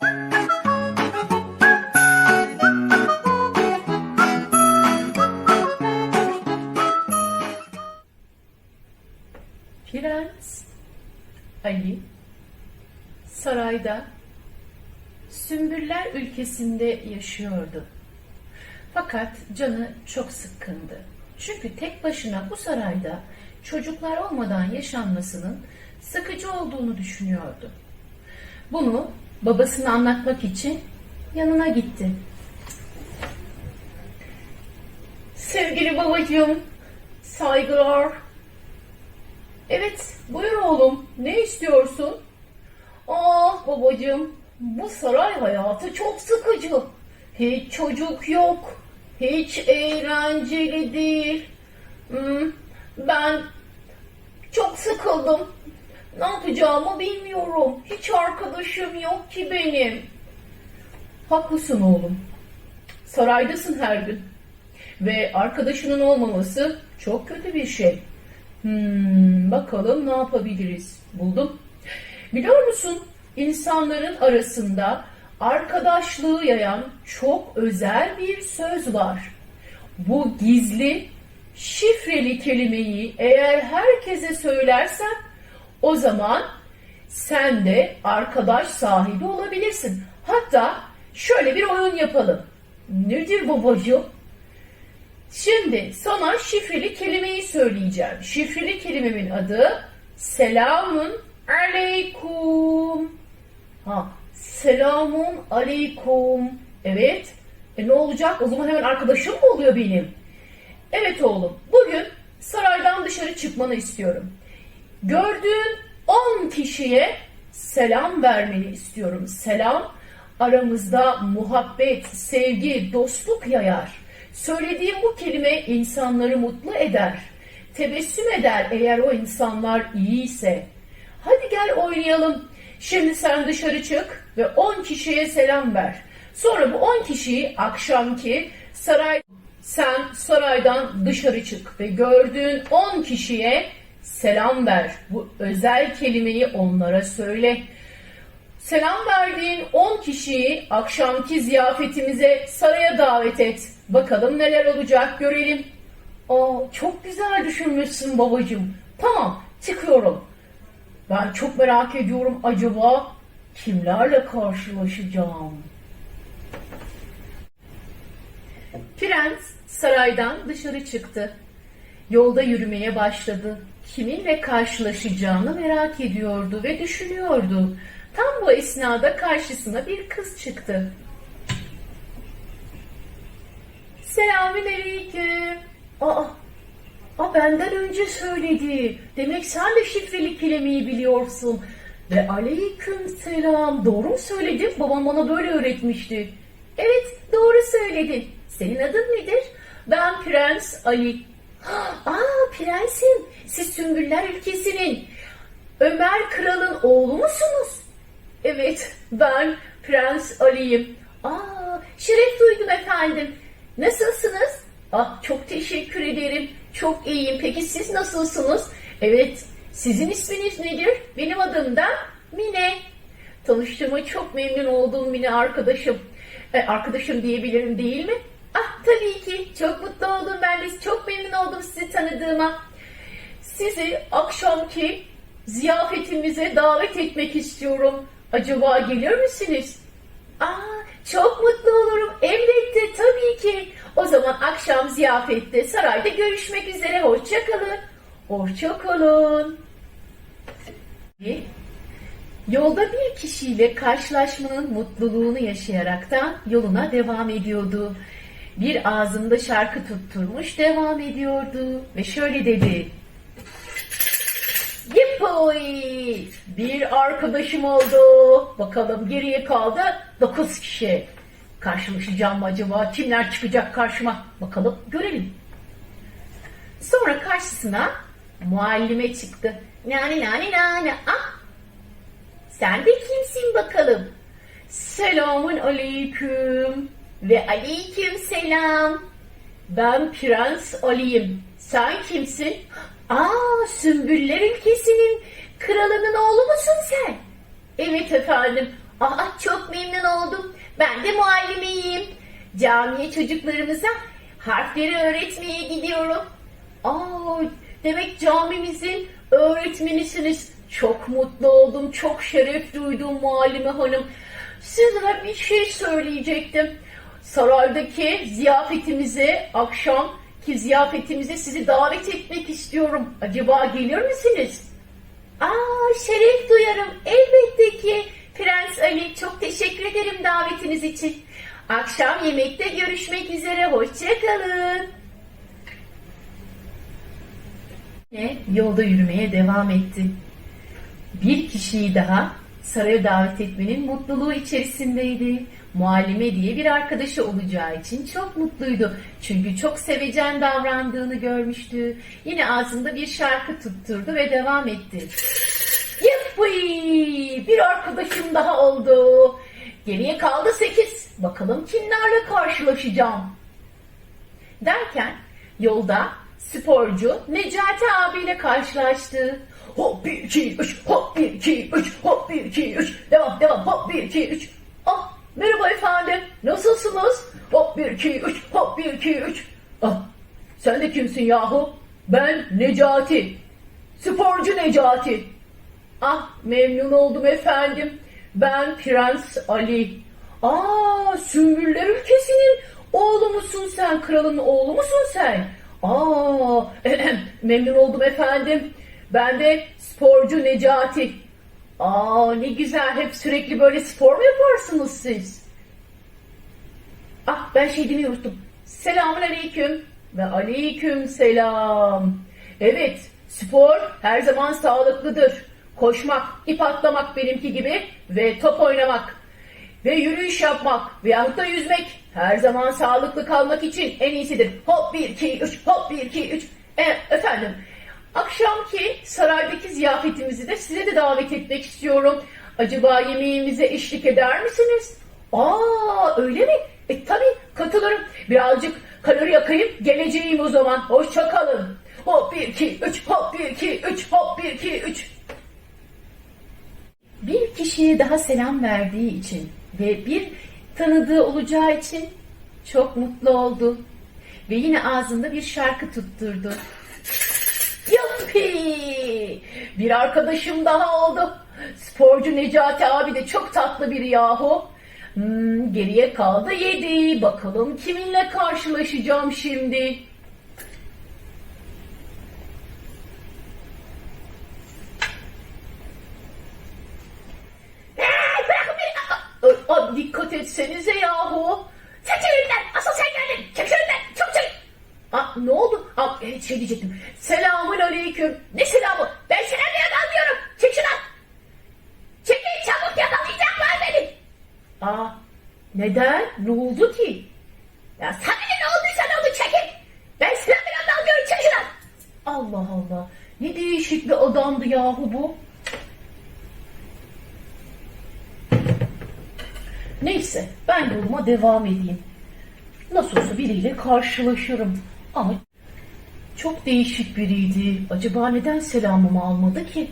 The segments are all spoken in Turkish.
Prens Ali sarayda Sümbüller ülkesinde yaşıyordu. Fakat canı çok sıkkındı. Çünkü tek başına bu sarayda çocuklar olmadan yaşanmasının sıkıcı olduğunu düşünüyordu. Bunu babasına anlatmak için yanına gitti. Sevgili babacığım, saygılar. Evet, buyur oğlum. Ne istiyorsun? Ah babacığım, bu saray hayatı çok sıkıcı. Hiç çocuk yok. Hiç eğlenceli değil. Hmm, ben çok sıkıldım. Ne yapacağımı bilmiyorum. Hiç arkadaşım yok ki benim. Haklısın oğlum. Saraydasın her gün. Ve arkadaşının olmaması çok kötü bir şey. Hmm, bakalım ne yapabiliriz? Buldum. Biliyor musun? İnsanların arasında arkadaşlığı yayan çok özel bir söz var. Bu gizli, şifreli kelimeyi eğer herkese söylersen o zaman sen de arkadaş sahibi olabilirsin. Hatta şöyle bir oyun yapalım. Nedir babacığım? Şimdi sana şifreli kelimeyi söyleyeceğim. Şifreli kelimemin adı selamun aleyküm. Ha, selamun aleyküm. Evet. E ne olacak? O zaman hemen arkadaşım mı oluyor benim? Evet oğlum. Bugün saraydan dışarı çıkmanı istiyorum. Gördüğün 10 kişiye selam vermeni istiyorum. Selam aramızda muhabbet, sevgi, dostluk yayar. Söylediğim bu kelime insanları mutlu eder. Tebessüm eder eğer o insanlar iyiyse. Hadi gel oynayalım. Şimdi sen dışarı çık ve 10 kişiye selam ver. Sonra bu 10 kişiyi akşamki saray sen saraydan dışarı çık ve gördüğün 10 kişiye selam ver. Bu özel kelimeyi onlara söyle. Selam verdiğin 10 kişiyi akşamki ziyafetimize saraya davet et. Bakalım neler olacak görelim. Aa, çok güzel düşünmüşsün babacığım. Tamam çıkıyorum. Ben çok merak ediyorum acaba kimlerle karşılaşacağım? Prens saraydan dışarı çıktı. Yolda yürümeye başladı. Kiminle karşılaşacağını merak ediyordu ve düşünüyordu. Tam bu esnada karşısına bir kız çıktı. Selamünaleyküm. Aa, aa, benden önce söyledi. Demek sen de şifreli kelimeyi biliyorsun. Ve aleyküm selam. Doğru mu söyledim? Babam bana böyle öğretmişti. Evet, doğru söyledin. Senin adın nedir? Ben Prens Ali. Aa, prensim. Siz Sümbüller ülkesinin Ömer Kral'ın oğlu musunuz? Evet, ben Prens Ali'yim. Aa, şeref duydum efendim. Nasılsınız? Ah, çok teşekkür ederim. Çok iyiyim. Peki siz nasılsınız? Evet, sizin isminiz nedir? Benim adım da Mine. Tanıştığıma çok memnun oldum Mine arkadaşım. E, arkadaşım diyebilirim değil mi? Ah tabii ki. Çok mutlu oldum ben de. Çok memnun oldum sizi tanıdığıma. Sizi akşamki ziyafetimize davet etmek istiyorum. Acaba gelir misiniz? Aa, çok mutlu olurum. Elbette tabii ki. O zaman akşam ziyafette sarayda görüşmek üzere. Hoşça kalın. Hoşça kalın. Yolda bir kişiyle karşılaşmanın mutluluğunu yaşayaraktan yoluna devam ediyordu. Bir ağzında şarkı tutturmuş devam ediyordu ve şöyle dedi. Yippoy! Bir arkadaşım oldu. Bakalım geriye kaldı 9 kişi. Karşılaşacağım acaba? Kimler çıkacak karşıma? Bakalım görelim. Sonra karşısına muallime çıktı. Nani nani nani. Ah! Sen de kimsin bakalım? Selamun aleyküm. Ve aleyküm selam. Ben Prens Ali'yim. Sen kimsin? Aa, Sümbüller ülkesinin kralının oğlu musun sen? Evet efendim. Aa, çok memnun oldum. Ben de muallimeyim. Camiye çocuklarımıza harfleri öğretmeye gidiyorum. Aa, demek camimizin öğretmenisiniz. Çok mutlu oldum, çok şeref duydum muallime hanım. Size bir şey söyleyecektim. Saraydaki ziyafetimize, akşamki ziyafetimize sizi davet etmek istiyorum. Acaba gelir misiniz? Aa, şeref duyarım. Elbette ki. Prens Ali, çok teşekkür ederim davetiniz için. Akşam yemekte görüşmek üzere. Hoşçakalın. Yine yolda yürümeye devam etti. Bir kişiyi daha saraya davet etmenin mutluluğu içerisindeydi muallime diye bir arkadaşı olacağı için çok mutluydu. Çünkü çok sevecen davrandığını görmüştü. Yine ağzında bir şarkı tutturdu ve devam etti. Yuppi! Bir arkadaşım daha oldu. Geriye kaldı sekiz. Bakalım kimlerle karşılaşacağım. Derken yolda sporcu Necati abiyle karşılaştı. Hop 1 2 3 hop 1 2 3 hop 1 2 3 devam devam hop 1 2 3 merhaba efendim nasılsınız? Hop bir iki üç, hop bir iki üç. Ah sen de kimsin yahu? Ben Necati. Sporcu Necati. Ah memnun oldum efendim. Ben Prens Ali. Aa Sümbüller ülkesinin oğlu musun sen? Kralın oğlu musun sen? Aa memnun oldum efendim. Ben de sporcu Necati. Aa ne güzel hep sürekli böyle spor mu yaparsınız siz? Ah ben şey demeyi unuttum. Selamun aleyküm ve aleyküm selam. Evet spor her zaman sağlıklıdır. Koşmak, ip atlamak benimki gibi ve top oynamak ve yürüyüş yapmak veyahut da yüzmek her zaman sağlıklı kalmak için en iyisidir. Hop 1 2 3 hop 1 2 3. E, efendim akşamki saraydaki ziyafetimizi de size de davet etmek istiyorum. Acaba yemeğimize eşlik eder misiniz? Aa öyle mi? E tabi katılırım. Birazcık kalori yakayım geleceğim o zaman. Hoşça kalın. Hop 1 2 3 hop 1 2 3 hop 1 2 3. Bir kişiye daha selam verdiği için ve bir tanıdığı olacağı için çok mutlu oldu. Ve yine ağzında bir şarkı tutturdu. Yuppi! Bir arkadaşım daha oldu. Sporcu Necati abi de çok tatlı biri yahu. Hmm, geriye kaldı yedi. Bakalım kiminle karşılaşacağım şimdi. Dikkat etsenize yahu. Çekil önümden. Asıl sen geldin. Çekil önümden. Çok çekil. Aa, ne oldu? Aa, evet, şey diyecektim. Selamun aleyküm. Ne selamı? Ben sana bir adam diyorum. Çek şunu. Çekil çabuk yakalayacaklar beni. Aa, neden? Ne oldu ki? Ya sana ne ne olduysa ne oldu çekil. Ben sana bir adam diyorum çek şunu. Allah Allah. Ne değişik bir adamdı yahu bu. Neyse ben yoluma devam edeyim. Nasıl olsa biriyle karşılaşırım. Ama çok değişik biriydi. Acaba neden selamımı almadı ki?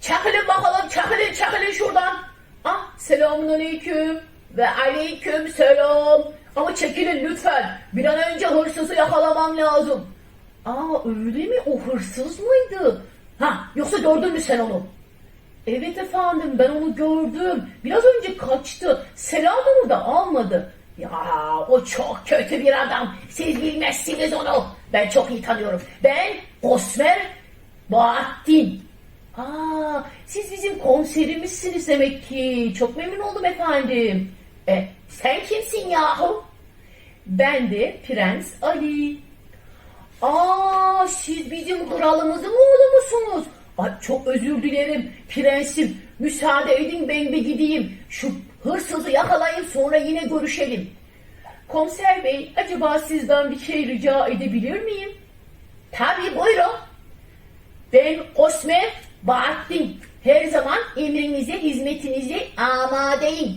Çakılın bakalım çakılın çakılın şuradan. Ah selamun aleyküm ve aleyküm selam. Ama çekilin lütfen. Bir an önce hırsızı yakalamam lazım. Aa öyle mi? O hırsız mıydı? Ha yoksa gördün mü sen onu? Evet efendim ben onu gördüm. Biraz önce kaçtı. Selamımı da almadı. Ya o çok kötü bir adam. Siz bilmezsiniz onu. Ben çok iyi tanıyorum. Ben Osmer Bahattin. Aa, siz bizim konserimizsiniz demek ki. Çok memnun oldum efendim. E, sen kimsin yahu? Ben de Prens Ali. Aa, siz bizim kralımızın oğlu musunuz? Ay, çok özür dilerim prensim. Müsaade edin ben bir gideyim. Şu hırsızı yakalayın sonra yine görüşelim. Komiser bey acaba sizden bir şey rica edebilir miyim? Tabii buyurun. Ben Osme Bahattin. Her zaman emrinize, hizmetinize amadeyim.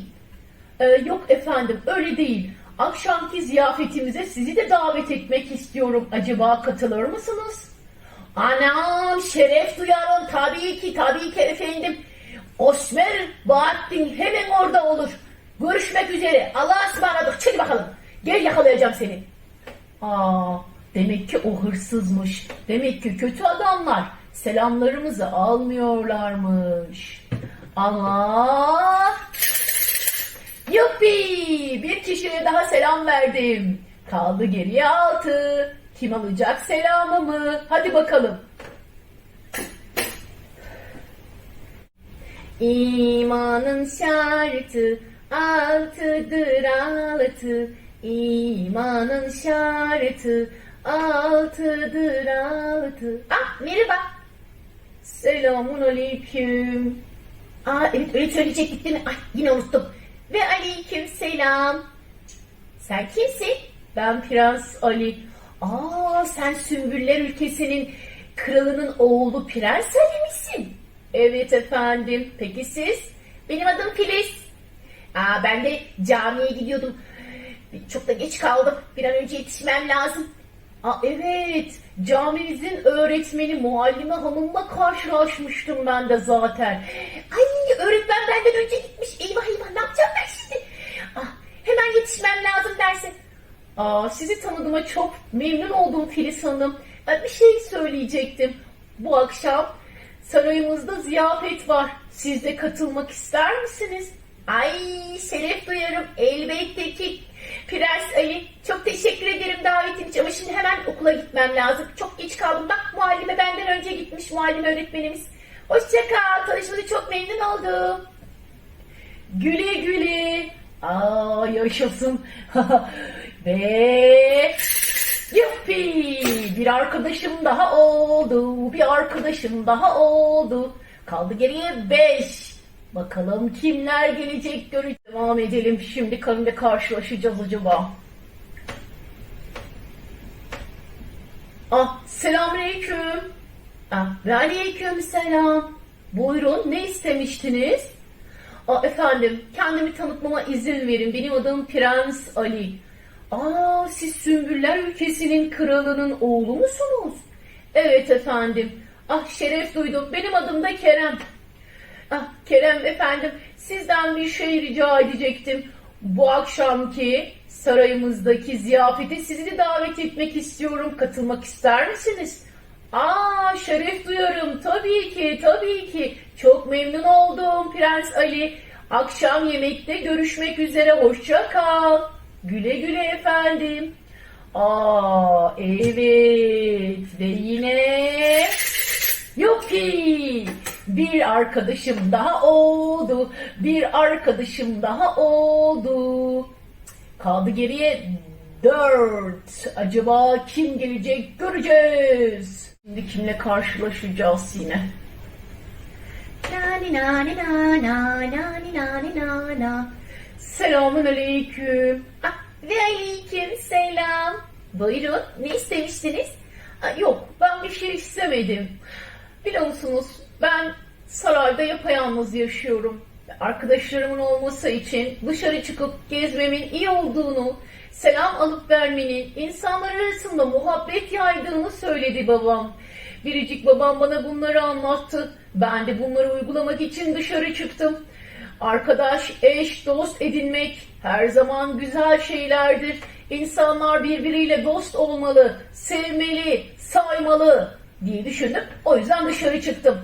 Ee, yok efendim öyle değil. Akşamki ziyafetimize sizi de davet etmek istiyorum. Acaba katılır mısınız? Anam şeref duyarım tabii ki tabii ki efendim. Osman Bahattin hemen orada olur. Görüşmek üzere. Allah'a ısmarladık. Çık bakalım. Gel yakalayacağım seni. Aa, demek ki o hırsızmış. Demek ki kötü adamlar selamlarımızı almıyorlarmış. Allah! Yuppi! Bir kişiye daha selam verdim. Kaldı geriye altı. Kim alacak selamımı? Hadi bakalım. İmanın şartı altıdır altı. İmanın şartı altıdır altı. Ah merhaba. Selamun aleyküm. Aa evet öyle söyleyecektik değil mi? Ay yine unuttum. Ve aleyküm selam. Sen kimsin? Ben Prens Ali. Aa sen Sümbüller ülkesinin kralının oğlu Prens misin? Evet efendim. Peki siz? Benim adım Filiz. Aa ben de camiye gidiyordum. Çok da geç kaldım. Bir an önce yetişmem lazım. Aa evet. Camimizin öğretmeni Muallime Hanım'la karşılaşmıştım ben de zaten. Ay öğretmen benden önce gitmiş. Eyvah eyvah ne yapacağım ben şimdi? Ah, hemen yetişmem lazım derse. Aa, sizi tanıdığıma çok memnun oldum Filiz Hanım. Ben bir şey söyleyecektim. Bu akşam sarayımızda ziyafet var. Siz de katılmak ister misiniz? Ay şeref duyarım elbette ki. Prens Ali çok teşekkür ederim davetin için ama şimdi hemen okula gitmem lazım. Çok geç kaldım bak muallime benden önce gitmiş muallime öğretmenimiz. Hoşça kal tanışmanı çok memnun oldum. Güle güle. Aa yaşasın. Ve yuppi bir arkadaşım daha oldu. Bir arkadaşım daha oldu. Kaldı geriye beş. Bakalım kimler gelecek göreceğiz. Devam edelim. Şimdi kimle karşılaşacağız acaba? Ah selamünaleyküm. Ah ve aleyküm selam. Buyurun ne istemiştiniz? Aa, efendim, kendimi tanıtmama izin verin. Benim adım Prens Ali. Aa, siz Sümbüller ülkesinin kralının oğlu musunuz? Evet efendim. Ah şeref duydum. Benim adım da Kerem. Ah Kerem efendim, sizden bir şey rica edecektim. Bu akşamki sarayımızdaki ziyafete sizi de davet etmek istiyorum. Katılmak ister misiniz? Aa şeref duyarım. Tabii ki, tabii ki. Çok memnun oldum Prens Ali. Akşam yemekte görüşmek üzere. Hoşça kal. Güle güle efendim. Aa evet ve yine Yuppi! Bir arkadaşım daha oldu. Bir arkadaşım daha oldu. Kaldı geriye dört. Acaba kim gelecek göreceğiz. Şimdi kimle karşılaşacağız yine? Nani nani na na nani nani na na. Selamun aleyküm. Ah, ve aleyküm selam. Buyurun ne istemiştiniz? Ah, yok ben bir şey istemedim. Biliyor musunuz ben sarayda yapayalnız yaşıyorum. Arkadaşlarımın olması için dışarı çıkıp gezmemin iyi olduğunu, selam alıp vermenin insanlar arasında muhabbet yaydığını söyledi babam. Biricik babam bana bunları anlattı. Ben de bunları uygulamak için dışarı çıktım. Arkadaş, eş, dost edinmek her zaman güzel şeylerdir. İnsanlar birbiriyle dost olmalı, sevmeli, saymalı diye düşündüm. O yüzden dışarı çıktım.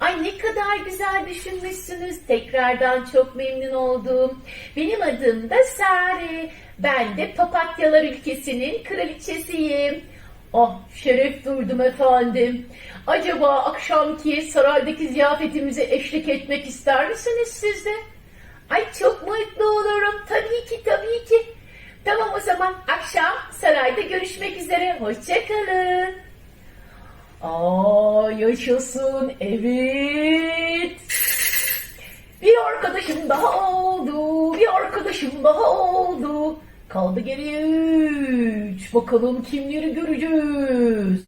Ay ne kadar güzel düşünmüşsünüz. Tekrardan çok memnun oldum. Benim adım da Sare. Ben de Papatyalar ülkesinin kraliçesiyim. Oh şeref duydum efendim. Acaba akşamki saraydaki ziyafetimize eşlik etmek ister misiniz siz de? Ay çok mutlu olurum. Tabii ki tabii ki. Tamam o zaman akşam sarayda görüşmek üzere. Hoşçakalın. Aa yaşasın evet. Bir arkadaşım daha oldu. Bir arkadaşım daha oldu. Kaldı geriye 3. Bakalım kimleri göreceğiz.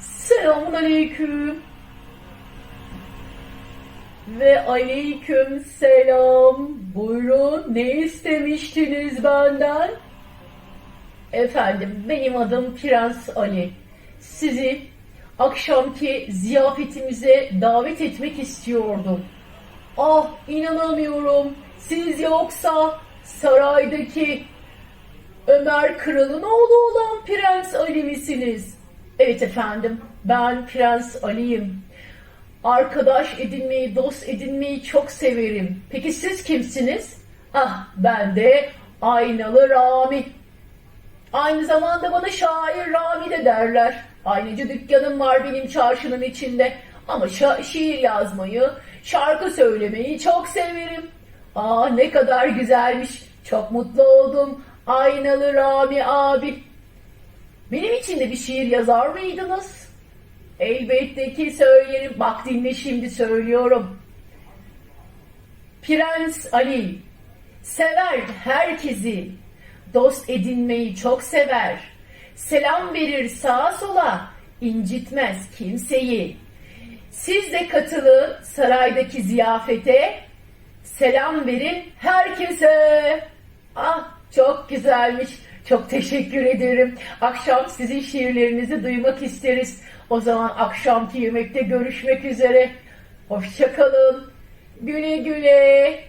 Selamun aleyküm. Ve aleyküm selam. Buyurun ne istemiştiniz benden? Efendim benim adım Prens Ali. Sizi akşamki ziyafetimize davet etmek istiyordum. Ah inanamıyorum. Siz yoksa saraydaki Ömer Kral'ın oğlu olan Prens Ali misiniz? Evet efendim ben Prens Ali'yim. Arkadaş edinmeyi, dost edinmeyi çok severim. Peki siz kimsiniz? Ah ben de Aynalı Rami. Aynı zamanda bana şair Rami de derler. Aynıcı dükkanım var benim çarşının içinde. Ama şiir yazmayı, şarkı söylemeyi çok severim. Aa ne kadar güzelmiş. Çok mutlu oldum. Aynalı Rami abi. Benim için de bir şiir yazar mıydınız? Elbette ki söylerim. Bak dinle şimdi söylüyorum. Prens Ali sever herkesi. Dost edinmeyi çok sever. Selam verir sağa sola, incitmez kimseyi. Siz de katılın saraydaki ziyafete. Selam verin herkese. Ah çok güzelmiş. Çok teşekkür ederim. Akşam sizin şiirlerinizi duymak isteriz. O zaman akşamki yemekte görüşmek üzere. Hoşçakalın. Güle güle.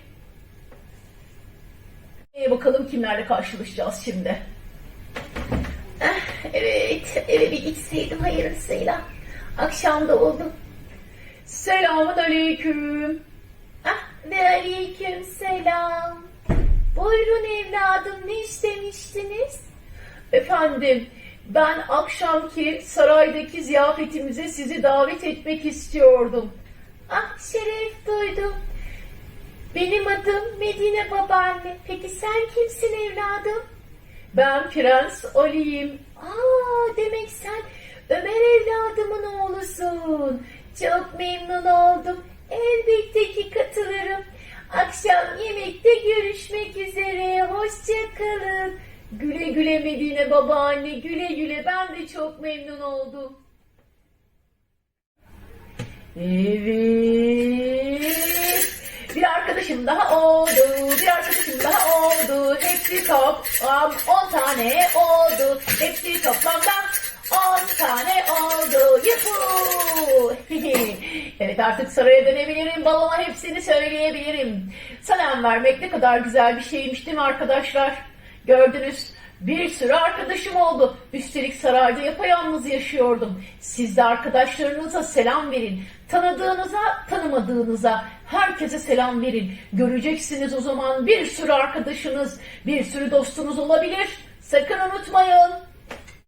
Ee, bakalım kimlerle karşılaşacağız şimdi. Ah, evet, eve bir gitseydim hayırlısıyla. Akşam da oldu. Selamun aleyküm. Ah, ve aleyküm selam. Buyurun evladım, ne istemiştiniz? Efendim, ben akşamki saraydaki ziyafetimize sizi davet etmek istiyordum. Ah, şeref duydum. Benim adım Medine babaanne. Peki sen kimsin evladım? Ben Prens Ali'yim. Aa demek sen Ömer evladımın oğlusun. Çok memnun oldum. Elbette ki katılırım. Akşam yemekte görüşmek üzere. Hoşça kalın. Güle güle Medine babaanne. Güle güle. Ben de çok memnun oldum. Evet. Bir arkadaşım daha oldu. Bir arkadaşım daha oldu. Hepsi toplam 10 tane oldu. Hepsi toplamda 10 tane oldu. Yuhuu. evet artık saraya dönebilirim. Babama hepsini söyleyebilirim. Selam vermek ne kadar güzel bir şeymiş değil mi arkadaşlar? Gördünüz. Bir sürü arkadaşım oldu. Üstelik sarayda yapayalnız yaşıyordum. Siz de arkadaşlarınıza selam verin. Tanıdığınıza, tanımadığınıza herkese selam verin. Göreceksiniz o zaman bir sürü arkadaşınız, bir sürü dostunuz olabilir. Sakın unutmayın.